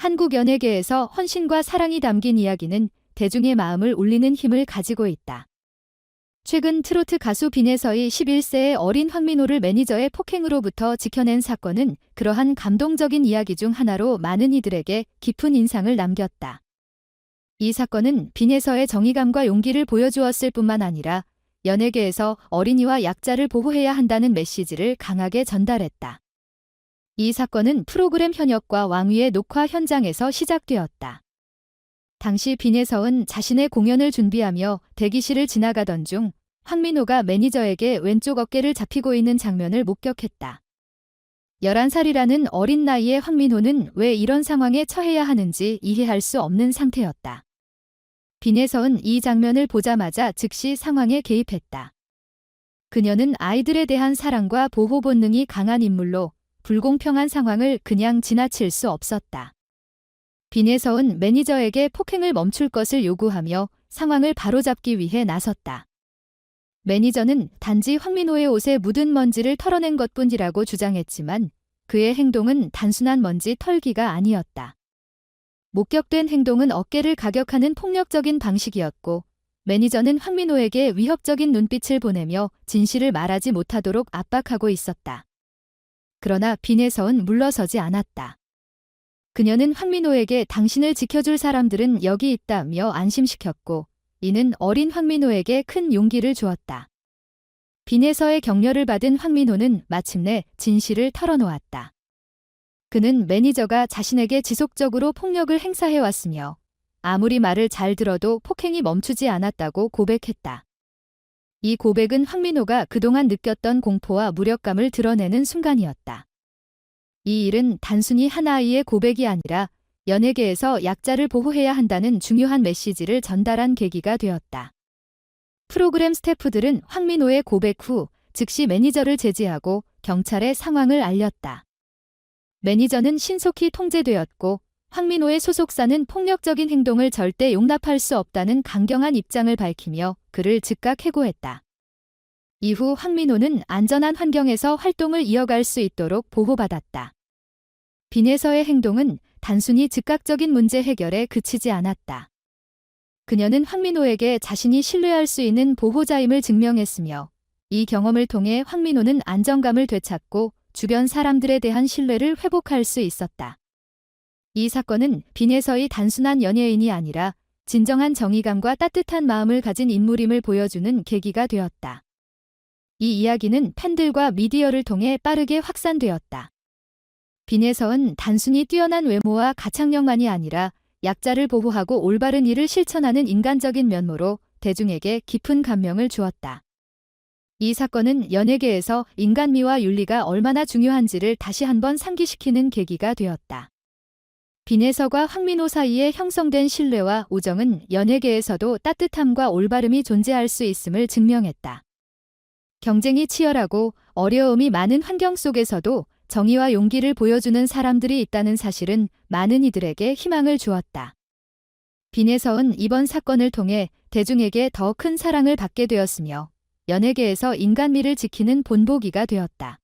한국 연예계에서 헌신과 사랑이 담긴 이야기는 대중의 마음을 울리는 힘을 가지고 있다. 최근 트로트 가수 빈에서의 11세의 어린 황민호를 매니저의 폭행으로부터 지켜낸 사건은 그러한 감동적인 이야기 중 하나로 많은 이들에게 깊은 인상을 남겼다. 이 사건은 빈에서의 정의감과 용기를 보여주었을 뿐만 아니라 연예계에서 어린이와 약자를 보호해야 한다는 메시지를 강하게 전달했다. 이 사건은 프로그램 현역과 왕위의 녹화 현장에서 시작되었다. 당시 빈에서은 자신의 공연을 준비하며 대기실을 지나가던 중 황민호가 매니저에게 왼쪽 어깨를 잡히고 있는 장면을 목격했다. 11살이라는 어린 나이에 황민호는 왜 이런 상황에 처해야 하는지 이해할 수 없는 상태였다. 빈에서은 이 장면을 보자마자 즉시 상황에 개입했다. 그녀는 아이들에 대한 사랑과 보호 본능이 강한 인물로 불공평한 상황을 그냥 지나칠 수 없었다. 빈에서은 매니저에게 폭행을 멈출 것을 요구하며 상황을 바로잡기 위해 나섰다. 매니저는 단지 황민호의 옷에 묻은 먼지를 털어낸 것뿐이라고 주장했지만 그의 행동은 단순한 먼지 털기가 아니었다. 목격된 행동은 어깨를 가격하는 폭력적인 방식이었고 매니저는 황민호에게 위협적인 눈빛을 보내며 진실을 말하지 못하도록 압박하고 있었다. 그러나 빈에서는 물러서지 않았다. 그녀는 황민호에게 당신을 지켜줄 사람들은 여기 있다며 안심시켰고 이는 어린 황민호에게 큰 용기를 주었다. 빈에서의 격려를 받은 황민호는 마침내 진실을 털어놓았다. 그는 매니저가 자신에게 지속적으로 폭력을 행사해왔으며 아무리 말을 잘 들어도 폭행이 멈추지 않았다고 고백했다. 이 고백은 황민호가 그동안 느꼈던 공포와 무력감을 드러내는 순간이었다. 이 일은 단순히 한 아이의 고백이 아니라 연예계에서 약자를 보호해야 한다는 중요한 메시지를 전달한 계기가 되었다. 프로그램 스태프들은 황민호의 고백 후 즉시 매니저를 제지하고 경찰에 상황을 알렸다. 매니저는 신속히 통제되었고 황민호의 소속사는 폭력적인 행동을 절대 용납할 수 없다는 강경한 입장을 밝히며 그를 즉각 해고했다. 이후 황민호는 안전한 환경에서 활동을 이어갈 수 있도록 보호받았다. 빈에서의 행동은 단순히 즉각적인 문제 해결에 그치지 않았다. 그녀는 황민호에게 자신이 신뢰할 수 있는 보호자임을 증명했으며 이 경험을 통해 황민호는 안정감을 되찾고 주변 사람들에 대한 신뢰를 회복할 수 있었다. 이 사건은 빈에서의 단순한 연예인이 아니라 진정한 정의감과 따뜻한 마음을 가진 인물임을 보여주는 계기가 되었다. 이 이야기는 팬들과 미디어를 통해 빠르게 확산되었다. 빈에서은 단순히 뛰어난 외모와 가창력만이 아니라 약자를 보호하고 올바른 일을 실천하는 인간적인 면모로 대중에게 깊은 감명을 주었다. 이 사건은 연예계에서 인간미와 윤리가 얼마나 중요한지를 다시 한번 상기시키는 계기가 되었다. 빈에서과 황민호 사이에 형성된 신뢰와 우정은 연예계에서도 따뜻함과 올바름이 존재할 수 있음을 증명했다. 경쟁이 치열하고 어려움이 많은 환경 속에서도 정의와 용기를 보여주는 사람들이 있다는 사실은 많은 이들에게 희망을 주었다. 빈에서은 이번 사건을 통해 대중에게 더 큰 사랑을 받게 되었으며 연예계에서 인간미를 지키는 본보기가 되었다.